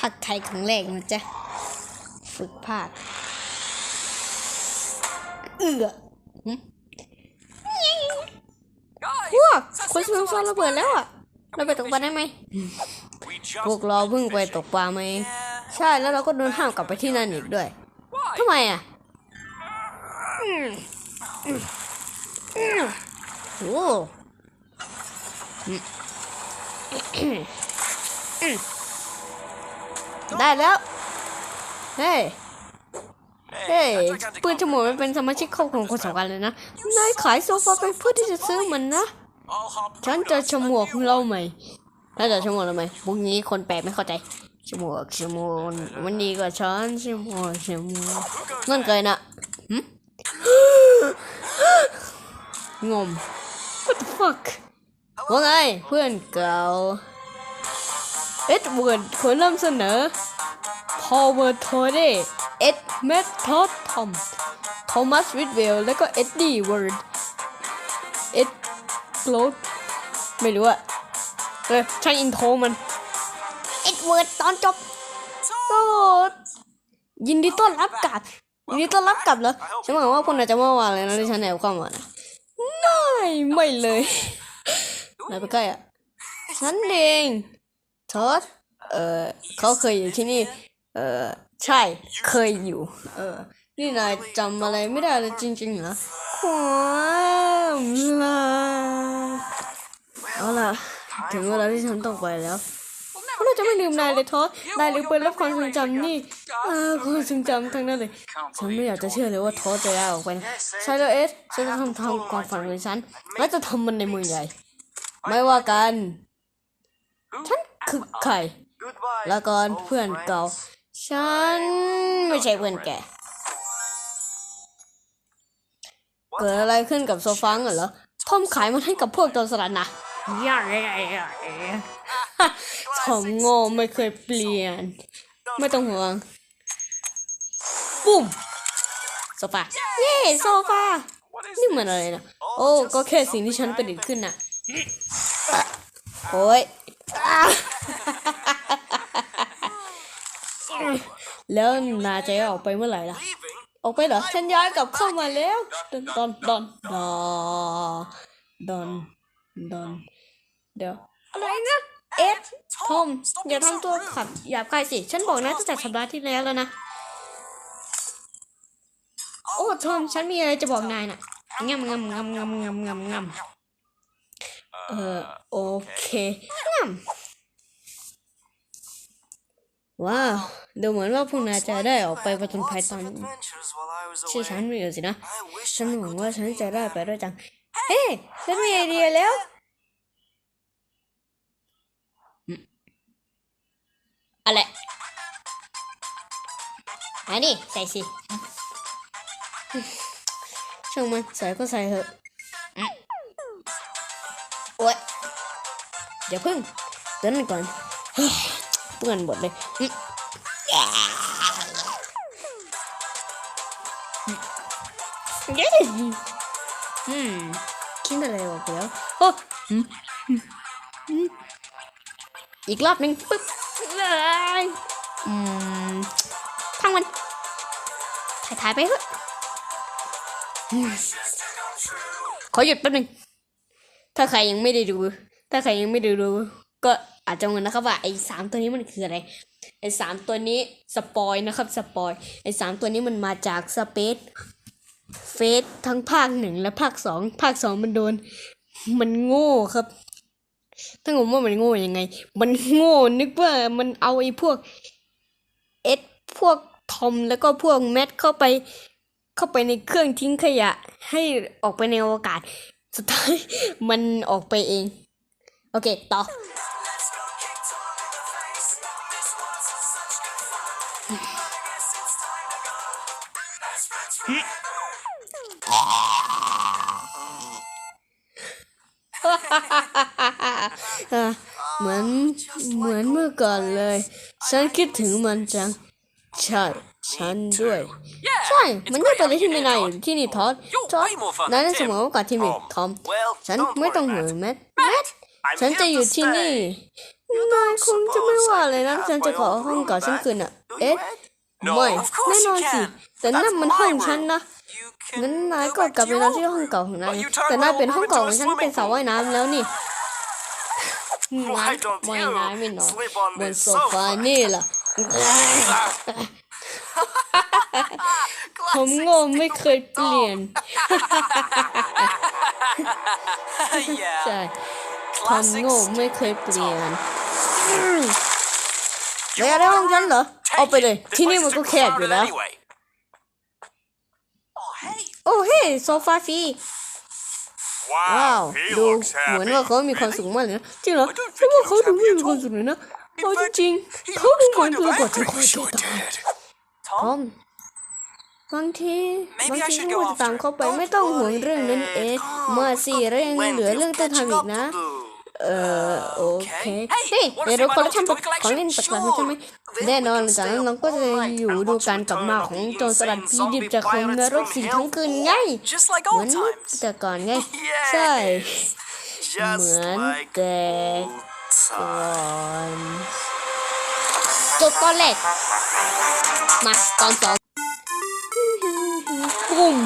ภาคไทยครั้งแรกนะจ๊ะ ฝึกภาคเอือหึพวกคนสมัครระเบิดแล้วอะ เราไปตกปลาได้ไหม พวกเราเพิ่งไปตกปลามาเองใช่ แล้วเราก็โดนห้ามกลับไปที่นั่นอีกด้วย ทำไมอะอืมอืมอืมโอ้อืมอืมอืม ได้แล้ว เฮ้ย เฮ้ย ปืนฉมวกมันเป็นสมาชิกครอบครัวคนสำคัญเลยนะ นายขายโซฟาไปเพื่อที่จะซื้อมันนะ ฉันจะฉมวกเราไหมถ้าจะฉมวกเราไหมพวกนี้คนแปลไม่เข้าใจฉมวกฉมวกมันดีกว่าฉันฉมวกฉมวกนั่นเกินอะหึงม what the fuck ว่าไงเพื่อนเก่า เอ็ดเวิร์ดขอนำเสนอ Power t o r e เอ็ดแมททอดทอมโทมัสวิดเวลแล้วก็เอ็ดดี้เวิร์ดเอ็ดโกลดไม่รู้อะเออช่างอินโทรมัน เอ็ดเวิร์ดตอนจบโอ้ยินดีต้อนรับกลับยินดีต้อนรับกลับเหรอฉันหวังว่าคุณอาจจะเมื่อวานเลยนะที่ฉันแอบเข้ามานะไม่ไม่เลยนายไปใกล้อะฉันเอง ทอดเออเขาเคยอยู่ที่นี่ เออใช่ เคยอยู่ เออ นี่นายจำอะไรไม่ได้เลยจริงๆเหรอความลับเอาล่ะ ถึงเวลาที่ฉันต้องไปแล้วเราจะไม่ลืมนายเลยทอสนายลืมไปรับความทรงจำนี่อ่าความทรงจำทั้งนั้นเลย ฉันไม่อยากจะเชื่อเลยว่าทอสจะได้ออกไปนะใช่แล้วเอส ฉันจะทำทำความฝันของฉัน และจะทำมันในเมืองใหญ่ ไม่ว่ากัน ฉัน คือใคร แล้วก่อนเพื่อนเก่า ฉันไม่ใช่เพื่อนแก เกิดอะไรขึ้นกับโซฟังเหรอทอมขายมันให้กับพวกโจรสลัดนะย่าทอมโง่ไม่เคยเปลี่ยน ไม่ต้องห่วง ปุ้มโซฟา เย้โซฟา นี่มันอะไรนะ โอ้ ก็แค่สิ่งที่ฉันประดิษฐ์ขึ้นน่ะ โอ้ยอะ แล้วนาจะออกไปเมื่อไหร่ล่ะ ออกไปเหรอ ฉันย้ายกลับเข้ามาแล้ว ดอน ดอน ดอน ดอน ดอนดอนเดี๋ยว อะไรนะ เอ็ดทอม อย่าทำตัวขัดหยาบคายสิ ฉันบอกนะตั้งแต่สัปดาห์ที่แล้วแล้วนะ โอ้ทอม ฉันมีอะไรจะบอกนายน่ะงำงำงำงำงำงำงำเออโอเคงำ ว้าวดูเหมือนว่าพวกนายจะได้ออกไปผจญภัยตอนที่ฉันไม่อยู่สินะ ฉันหวังว่าฉันจะได้ไปด้วยจัง เฮ้ฉันมีไอเดียแล้วอืมอะไรอันนี้ใส่สิช่างมันใส่ก็ใส่เถอะอืมโอ๊ยเดี๋ยวพึ่งเดินก่อน เปื้อนหมดเลยอืมเย้อืมคิดอะไรออกไปแล้วโอ้อืมอืมอืมอีกรอบหนึ่งปึ๊บเลยอืมพังมัน ถ่ายถ่ายไปเถอะขอหยุดแป๊บหนึงถ้าใครยังไม่ได้ดู ถ้าใครยังไม่ได้ดู ก็ อาจจะงงนะครับว่าไอ้สามตัวนี้มันคืออะไรไอ้สามตัวนี้สปอยนะครับสปอยไอ้สามตัวนี้มันมาจากสเปซเฟสทั้งภาคหนึ่งและภาคสองภาคสองมันโดน มันโง่ครับถ้างงว่ามันโง่ยังไง มันโง่นึกว่ามันเอาไอ้พวกเอ็ดพวกทอมแล้วก็พวกแมทเข้าไป เข้าไปในเครื่องทิ้งขยะ ให้ออกไปในอวกาศ สุดท้ายมันออกไปเอง โอเค ต่อ เหมือนเหมือนเมื่อก่อนเลย ฉันคิดถึงมันจัง ใช่ ฉันด้วย ใช่ มันน่าจะได้ที่ไม่นายอยู่ที่นี่ทอดทอดนายได้เสมอโอกาสที่มีทอม ฉันไม่ต้องห่วงแมทแมทฉันจะอยู่ที่นี่นายคงจะไม่ว่าเลยนะฉันจะขอห้องเก่าฉันคืนอะ เอ๊ะไม่แน่นอนสิ แต่นั่นมันห้องฉันนะ งั้นนายก็กลับไปนอนที่ห้องเก่าของนายแต่นายเป็นห้องเก่าของฉันเป็นสระว่ายน้ำแล้วนี่นายว่ายน้ำไม่นอนบนโซฟานี่ล่ะผมโง่ไม่เคยเปลี่ยนใช่ความโง่ไม่เคยเปลี่ยนแล้วได้ห้องฉันเหรอ เอาไปเลย ที่นี่มันก็แคบอยู่แล้ว โอ้เฮ้โซฟาฟรีว้าวดูเหมือนว่าเขามีความสุขมากเลยนะจริงเหรอฉันว่าเขาดูไม่มีความสุขเลยนะเอาจริงๆเขาดูเหมือนกลัวกว่าจะคอยตัวตายทอมบางทีบางทีก็จะตามเขาไปไม่ต้องห่วงเรื่องนั้นเองมาสิเรื่องเหลือเรื่องต้องทำอีกนะ เออโอเคเฮ้ยเดี๋ยวเราคนละทำของเล่นแปลกๆใช่ไหมแน่นอนจากนั้นเราก็จะอยู่ดูการกลับมาของโจรสลัดผีดิบจากของนรกสีทั้งคืนไง Just like เหมือ old น times. แต่ก่อนไงใช่ Just Muốn like tệ old ก่อ times. นจบตอนแรกมาตอนสองปุ้ม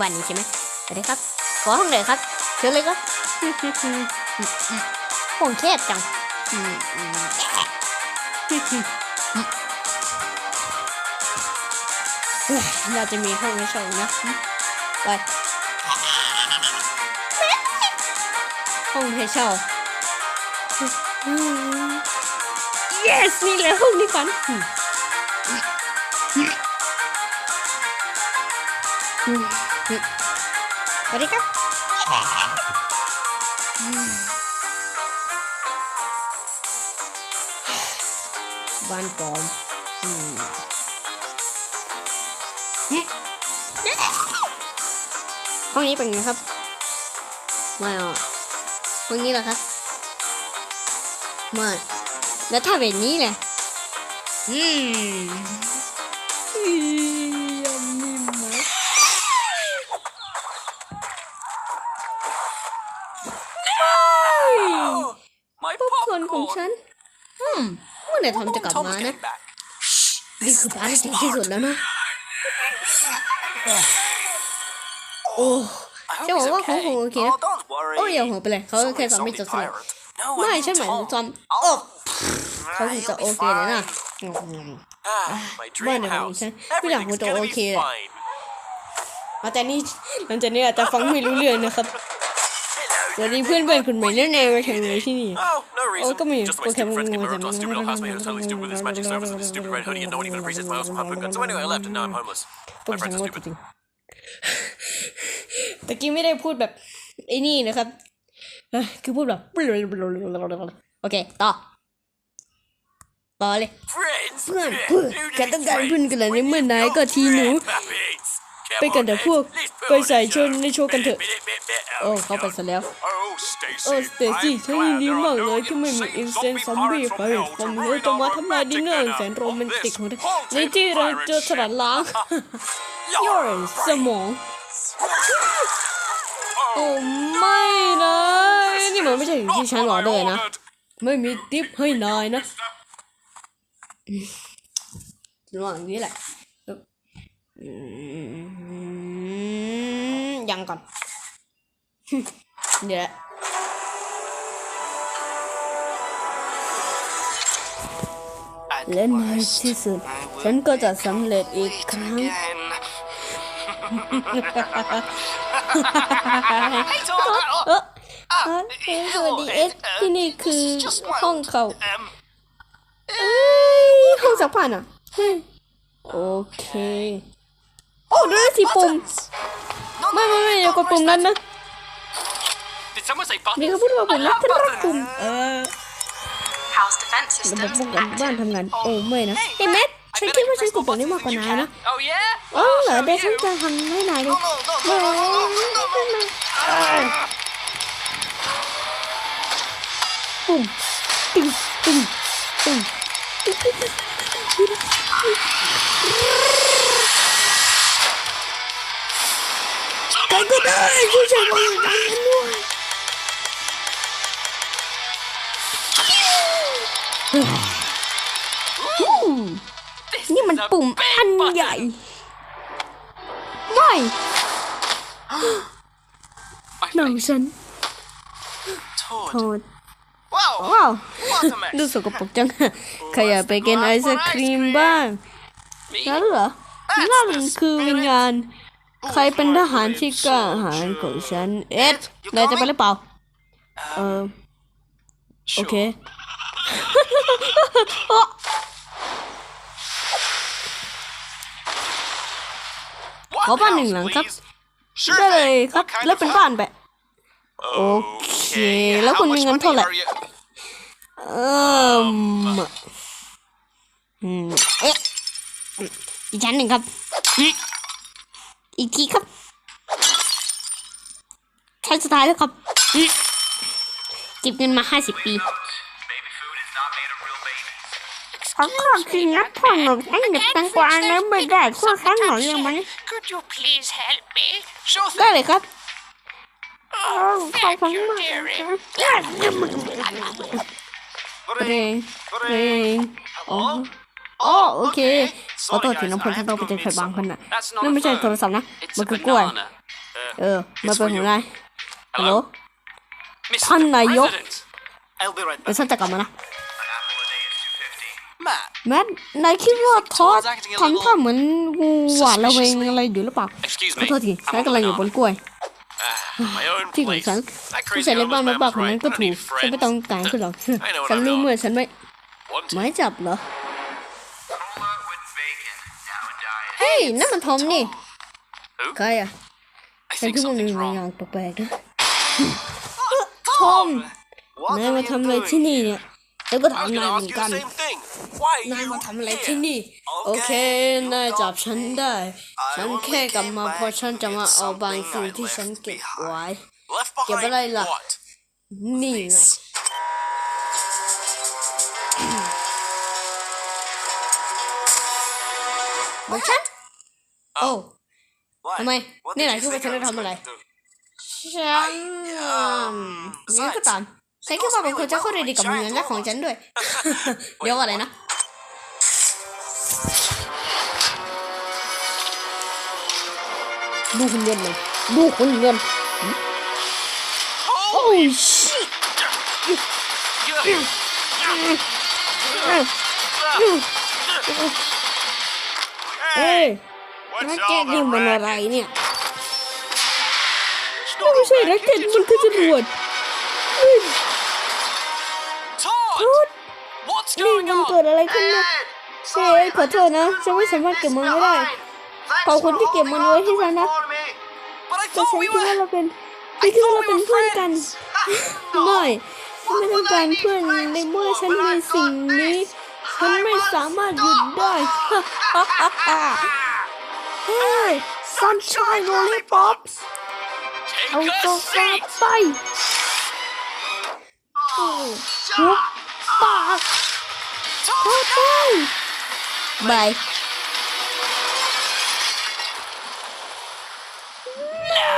วันนี้ใช่ไหมสวัสดีครับ ขอห้องเลยครับเชิญเลยครับห้องแคบจังเราจะมีห้องให้ช่านะไปห้องให้เช่า yes นี่แหละห้องที่ฝันอืม สวัสดีครับอืมบ้านปลอมอืมห้องนี้เป็นไงครับไม่เอาห้องนี้เหรอครับไม่แล้วถ้าแบบนี้แหละอืมอืม เมื่อไหร่ทอมจะกลับ Tom's มานะ getting back. นี่คือบ้านที่ดีที่สุดแล้วนะ โอ้ I hope จะบอก he's ว่าของ okay. ผมโอเค Oh, นะ don't worry. โอ้ยอย่าหัวไปเลยเขาแค่ Sorry, สอนไม่ zombie จบสนุก pirate. No, ไม่ I ฉัน mean หมายถึง Tom. ทอมโอ้เขา Ah, คง he'll จะ be โอเคเลยนะ fine. Ah, my บ้าน dream ในของ house. ฉันไม่อยากหัว Everything's จะ gonna โอ be เคเลย fine. อาแต่นี่หลังจากนี้อาจจะฟังไม่รู้เรื่องนะครับส วัสดีเพื่อนเพื่อนๆคุณใหม่แน่ๆมาทำเลยที่นี่ Oh, no reason. come here. Just the way Okay, stupid friends get we'll murdered, go our stupid old there. housemate who's totally stupid with his magic service with his stupid red hoodie and no one even appreciates my awesome pump gun. So anyway, I left and now I'm homeless. พว My กฉัน friends โง่ are จ stupid. ริงๆตะกี้ไม่ได้พูดแบบไอ้นี่นะครับเอ้ยคือพูดแบบโอเคต่อต่อเลย Friends! เพื่อน Who แก needs ต้องการ friends? เพื่อนกันเหรอในเมื่อนายก็ทีหนู Puppies! Come ไปกันเถอะพวกไปใส่ชนในโชว์กันเถอะ โอ้เขาไปซะแล้ว โอ้สเตซี่ฉันยินดีมากเลยที่ไม่มีอินเซนซอมบี้ไฟผมเลยจะมาทำลายดินเนอร์แสนโรแมนติกของเธอในที่เราเจอฉลาดล้างย่อยสมอง โอ้ไม่นะนี่มันไม่ใช่อย่งที่ฉันบอเลยนะ ไม่มีทิปให้นายนะระหว่างนี้แหละ ยังก่อน เดี๋ยวและในที่สุด ฉันก็จะสำเร็จอีกครั้ง Hey, Tom! เออเออเอ้ยสวัสดีเอสที่นี่คือห้องเขา Um, เอ้ยห้องซักผ้าน่ะเฮ้ยโอเค โอ้ดูนะที่ปุ่ม ไม่ไม่ไม่อย่ากดปุ่มนั้นนะ did someone say นี่ buttons? เขาพูดว่าปุ่มนั้นเป็นรักปุ่ม เออ House defense ระบบ systems ป้องกันบ้าน active. ทำงาน โอ้ไม่นะเฮ้ยแมทฉันคิดว่าฉันกดปุ่มนี้มากกว่านายนะ Oh, yeah? อ๋อเหรอเดี๋ยวฉันจะทำให้นายดู No, no, no, no, no, no, no, no. ปุ่มตึ้งตึ้งตึ้งใคร ก็ได้ช่วยฉันวางตังกันด้วยอืมนี่มันปุ่มอันใหญ่ ไม่ My หนัง face. ฉัน Toad. โทษ Wow. ว้าว What a mess. ดูสกปรกจังใครอยากไปกินไอศครีมบ้าง Me? นั่นเหรอนั่นคือวิญญาณ ใครเป็นทหารที่กล้าหาญของฉัน เอ็ดนายจะไปหรือเปล่า เออ โอเค One ขอบ้านห house, นึ่งหลังครับ please. Sure ได้เลย thing. ครับ What kind แล้ว of เป็น house? บ้านแบบโอเค แล้ว How คุณ much มีเงิน money เท่าไหร่ are you- เอ่มอืม เอ๊ะอีกชั้นหนึ่งครับ อืมอีกทีครับชั้นสุดท้ายแล้วครับอืมเก็บเงินมาห้าสิบปีเขาขอกินนักพ่อหนุ่มฉันเก็บตังกวาแล้วไม่ได้พวกฉันหน่อยยังไหม Could you please help me? Sure ได้ thing. เลยครับ Oh, thank you, dearie. เรงเรงอ๋อ อ๋อโอเคขอโทษทีน้องพลฉันต้องไปเจอใครบางคนน่ะ That's not นั่น a ไม่ใช่ phone. โทรศัพท์นะ It's มัน a คือกล้วย banana. Uh, เออมาเป็นของนายฮัลโหล Mr. ท่านนายก President. I'll be right เดี๋ยว back. ฉันจะกลับมานะ Matt, แมทนายคิดว่าทอดทำท่าเหมือนงูหวาดระเวงอะไรอยู่หรือเปล่า excuse ขอ me. โทษที I'm ฉันกำลังอยู่บน on กล้วย my own ที่ของ place. ฉัน That ผู้ crazy ชายเล็กบ้าน homeless แม่บ้าน man's คนนั้น right. ก็ I don't ถูก need ฉันไม่ friends. ต้องการขึ้นหรอก I know what ฉัน I'm รู้ not. เมื่อฉันไม่ Want หมายจับเหรอ ฮ้ยนั่นมันทอมนี่ Who? ใครอะ I ฉัน think คิดว่ามี something's บาง wrong. อย่างแปลกๆนะ Tom! นายมาทำอะไรที่นี่เนี่ยแล้วก็ I ถาม was นาย gonna เหมื ask อน you กั the น same thing. Why นาย you มาทำอะไร here? ที่นี่ โอเค นายจับฉันได้ ฉันแค่กลับมาเพราะฉันจะมาเอาบางสิ่งที่ฉันเก็บไว้ Left เก็บ behind อะไรล่ะ what? นี่ไงบอกฉัน โอ้ What? ทำไม What นี่ did ไหน you คิดว่า think ฉัน I จะ was ทำอะไร gonna do? ฉันงั้นก็ตามฉันคิดว่าเป็นคนจะเข้าเรียนดีกับมือและของฉันด้วย เดี๋ยวอะไรนะดูหุ่นยนต์เลยดูหุ่นยนต์โอ้ยชิเอ้ย นักเก็ตนี่มันอะไรเนี่ยไม่ใช่นักเก็ตมันคือจรวดเฮ้ย Todd! พูด What's นี่ going มัน on? เกิดอะไรขึ้นเนี่ยเฮ้ยขอโทษนะฉันไม่สามารถเก็บมันไว้ได้ขอบคุณที่เก็บมันไว้ให้ฉันนะ But I แต่ฉั thought น we คิดว่า were. เราเป็นฉันคิดว่าเราเป็นเพื่อนกันไม่ฉันไม่ต้องการเพื่อนในเมื่อฉันมีสิ่งนี้ ฉันไม่สามารถหยุดได้เฮ้ ย Sunshine Lollipops เอา Take โซ a ฟา seat! ไปหัวปากโอ้โหบาย No!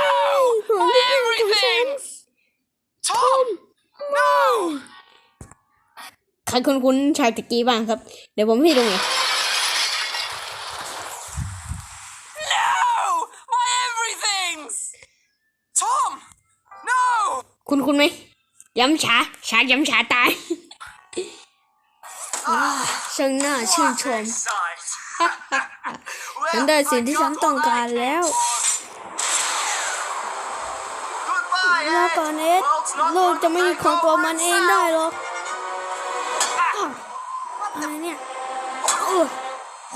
Everything! Tom! No! ใครคุ้นคุ้นๆชายตะกี้บ้างครับ เดี๋ยวผมให้ดูไง No! My everythings! Tom! No! คุณคุณไหมย้ำฉาฉาย้ำฉาตายว้าช่างน่าชื่นชมฉันได้สิ่งที่ฉันต้องการแล้ว Goodbye, ลาก่อนเอ็ดโลกจะไม่หยุดของตัวมันเองได้หรอกอ้าวอะไรเนี่ยเออ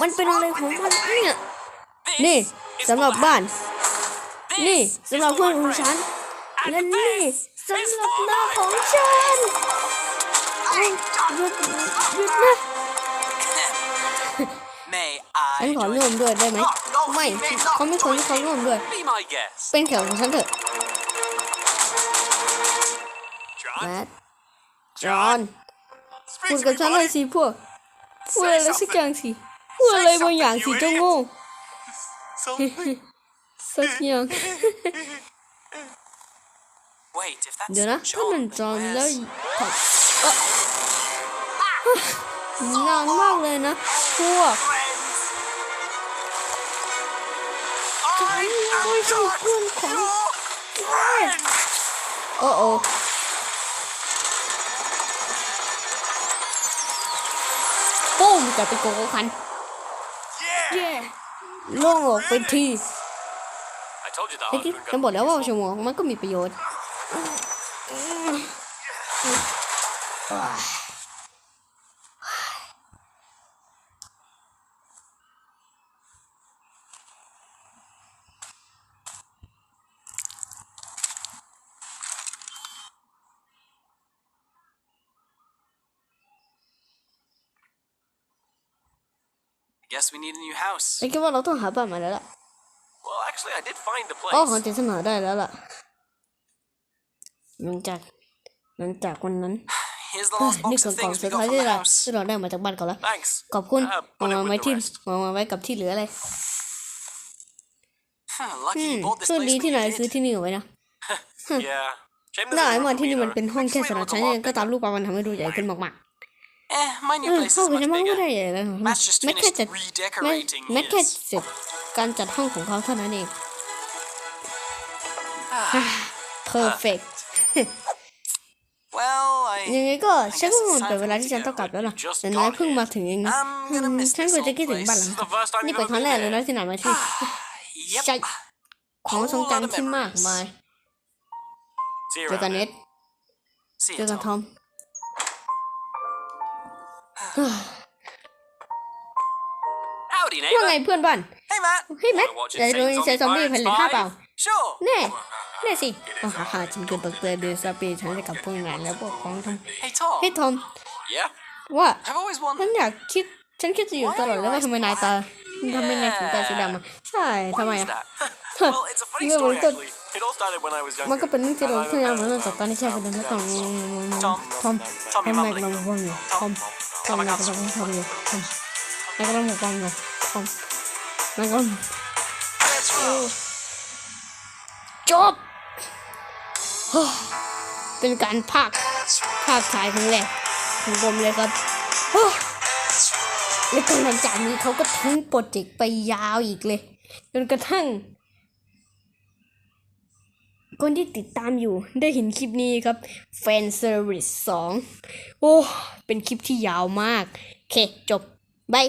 มันเป็นอะไรของมันเนี่ยนี่ สำหรับบ้าน นี่สำหรับเพื่อนของฉัน และนี่สำหรับหน้าของฉันเอ้ยหยุดหยุดนะ May ฉัน I ขอร่วมด้วยได้ไหมไม่เขาไม่ควรให้เขาร่วมด้วย be my guest? เป็นแขกของฉันเถอะแม John? ทจอห์นพูดกับฉันเลยสิพวกพูดอะไรสักอย่างสิพูดอะไรบางอย่างสิเจ้าโง่ Something. สักอย่าง Wait, if that's เดี๋ยวนะถ้า John, มัน then จอน where's- แล้วถอดเอ้อนานมากเลยนะพวก Friends. ฉันไม่ใช่เพื่อนของ Friends. โอ้โอ้ปุ้มกลับไปโกโก้คัน Yeah. เย่ ล่วงออกไปที I told you that เมื่อกี้ husband ฉัน got บอกแล้วว่าชั่วโมงมันก็มีประโยชน์ Guess we need a new house. ฉันคิดว่าเราต้องหาบ้านใหม่แล้วล่ะ Well, actually, I did find a อ๋อ place. ของจิตสนาได้แล้วล่ะหลังจากหลังจากวันนั้น Here's the เฮ้ย last นี่ box คือ of กล่อง things สุ we ด got ท้าย from ที่ the เรา house. ที่เราได้มาจากบ้านเขาแล้ว Thanks. ขอบคุณ Uh, วาง put it วาง with ไว้ the ที่ rest. วางวางไว้กับที่เหลือเลย Huh, Lucky อืม you bought this โชค place ดี when ที่ you นายซื้อ did. ที่นี่เอาไว้นะ Yeah. Shame ได้ there's มา no ที่ room นี่ for มัน me, เป็น though. ห้องแค่ Looks สำห like รับ a ฉัน lot เองก็ตาม bigger. รูปมันทำให้ดูใหญ่ขึ้นมาก Eh, my ๆ new เออ place ห้อง is ของ much ฉันมันก็ไม่ได้ bigger. ใหญ่แล้ว Matt's just แม้แค่ finished จะแม้ redecorating แม้แค่ his. เสร็จการจัดห้องของเขาเท่านั้นเอง perfect Well, ยัง I. ไงก็ฉันก็คงเป็นเวลาที่ฉันต้องกลับแล้วล่ะแต่นายเพิ่งมาถึงเองนะ I'm gonna miss ฉัน this ก็จะ old คิดถึง place. บ้านหลัง This is the first time นี่ you've เป็น ever ครั้ง been แรกเลย here. นะที่นายมาที่ Yep. ใช่ของทรงจำที่มากมาย See you เจอกัน around. เน็ต See เจ you, อกันท Tom. อม Howdy, ว่าไง neighbor. เพื่อนบ้าน Hey, Matt. เฮ้ยแม็ก Wanna watch อยาก Insane ดูอินเซ Zombie ซอมบี้ Pirates ผลิตห้าเปล่า 5? Sure. แน่แน่สิฮ่าฮ่าฮ่าฉันคือดรเดซาปีฉันจะกลับพวกนายแล้วพวกของทำ Hey, Tom. เฮ้ยทอม Yeah. ว่า I've always ฉั wondered. นอยากคิดฉันคิดอยู่ตลอดเลยว่าทำไมนายตาทำไมนายถึงตาสีดำอะใช่ทำไม Why is อะ that? well, it's a funny Yeah, story, well, good. actually. It all started when I was younger. มันก็เป็นเรื่องที่เรา And I- พยายาม uh, มาเรื่องจากการที่ใช้เป็นเรื่องทอมทอมทอม Tommy นายกำลัง Mumbling. ฟังอยู่ทอม ทอมนายกำลังฟังอยู่ทอมนายกำลังฟังอยู่ทอมนายกำลัง Let's roll. จบเป็นการภาคภาคถ่ายครั้งแรกของผมเลยครับแล้วก็หลังจากนี้เขาก็ทิ้งโปรเจกต์ไปยาวอีกเลยจนกระทั่ง คนที่ติดตามอยู่ได้เห็นคลิปนี้ครับ Fan Service 2โอ้ เป็นคลิปที่ยาวมาก โอเค จบ บาย